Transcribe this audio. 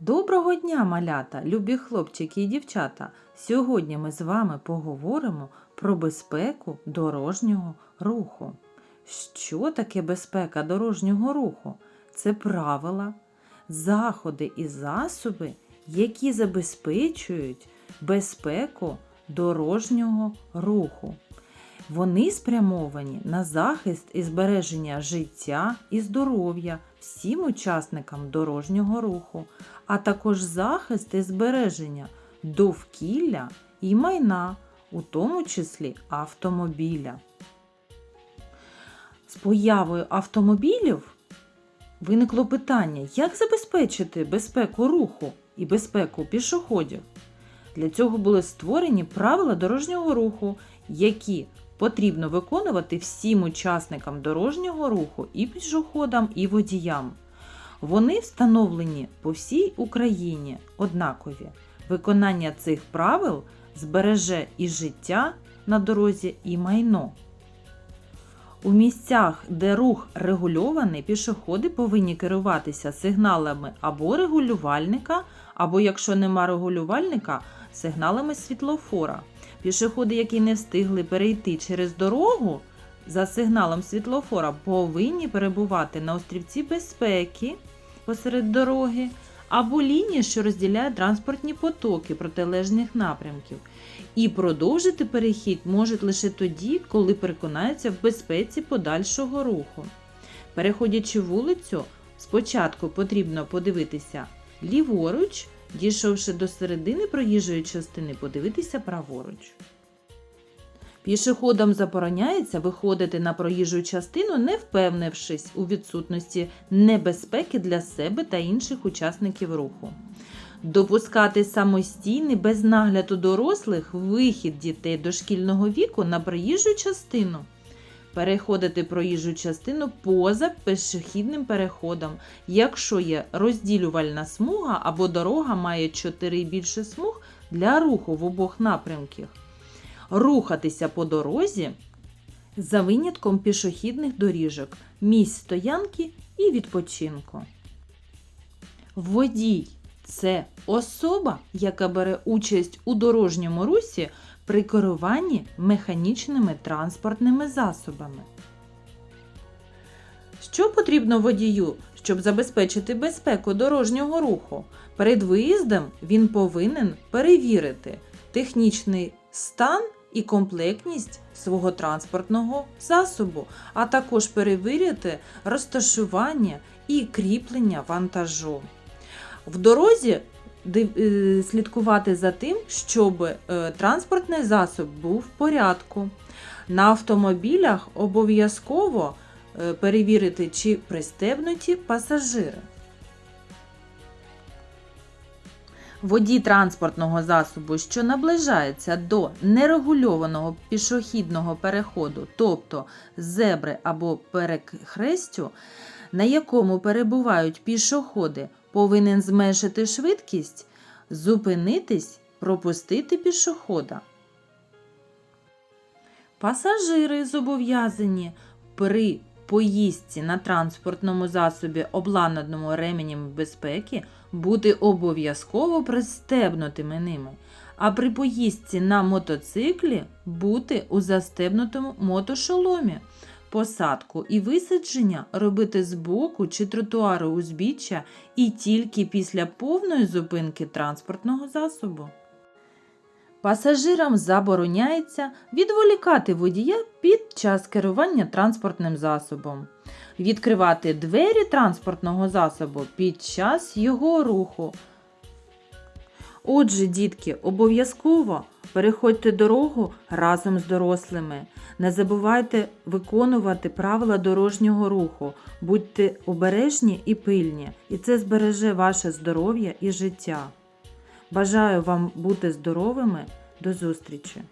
Доброго дня, малята, любі хлопчики і дівчата! Сьогодні ми з вами поговоримо про безпеку дорожнього руху. Що таке безпека дорожнього руху? Це правила, заходи і засоби, які забезпечують безпеку дорожнього руху. Вони спрямовані на захист і збереження життя і здоров'я всім учасникам дорожнього руху, а також захист і збереження довкілля і майна, у тому числі автомобіля. З появою автомобілів виникло питання, як забезпечити безпеку руху і безпеку пішоходів. Для цього були створені правила дорожнього руху, які потрібно виконувати всім учасникам дорожнього руху і пішоходам, і водіям. Вони встановлені по всій Україні однакові. Виконання цих правил збереже і життя на дорозі, і майно. У місцях, де рух регульований, пішоходи повинні керуватися сигналами або регулювальника, або, якщо нема регулювальника, сигналами світлофора. Пішоходи, які не встигли перейти через дорогу за сигналом світлофора, повинні перебувати на острівці безпеки посеред дороги або лінії, що розділяє транспортні потоки протилежних напрямків. І продовжити перехід можуть лише тоді, коли переконаються в безпеці подальшого руху. Переходячи вулицю, спочатку потрібно подивитися ліворуч, дійшовши до середини проїжджої частини, подивитися праворуч. Пішоходам забороняється виходити на проїжджу частину, не впевнившись у відсутності небезпеки для себе та інших учасників руху. Допускати самостійний без нагляду дорослих вихід дітей дошкільного віку на проїжджу частину. Переходити проїжджу частину поза пішохідним переходом, якщо є розділювальна смуга або дорога має 4 і більше смуг для руху в обох напрямках. Рухатися по дорозі за винятком пішохідних доріжок, місць стоянки і відпочинку. Водій це особа, яка бере участь у дорожньому русі при керуванні механічними транспортними засобами. Що потрібно водію, щоб забезпечити безпеку дорожнього руху? Перед виїздом він повинен перевірити технічний стан і комплектність свого транспортного засобу, а також перевірити розташування і кріплення вантажу. В дорозі е, слідкувати за тим, щоб е, транспортний засоб був в порядку. На автомобілях обов'язково е, перевірити, чи пристебнуті пасажири. Водій транспортного засобу, що наближається до нерегульованого пішохідного переходу, тобто зебри або перехрестю, на якому перебувають пішоходи, повинен зменшити швидкість, зупинитись, пропустити пішохода. Пасажири зобов'язані при поїздці на транспортному засобі, обладнаному ременем безпеки, бути обов'язково пристебнутими ними, а при поїздці на мотоциклі бути у застебнутому мотошоломі. Посадку і висадження робити з боку чи тротуару узбіччя і тільки після повної зупинки транспортного засобу. Пасажирам забороняється відволікати водія під час керування транспортним засобом, відкривати двері транспортного засобу під час його руху. Отже, дітки, обов'язково переходьте дорогу разом з дорослими. Не забувайте виконувати правила дорожнього руху, будьте обережні і пильні, і це збереже ваше здоров'я і життя. Бажаю вам бути здоровими. До зустрічі!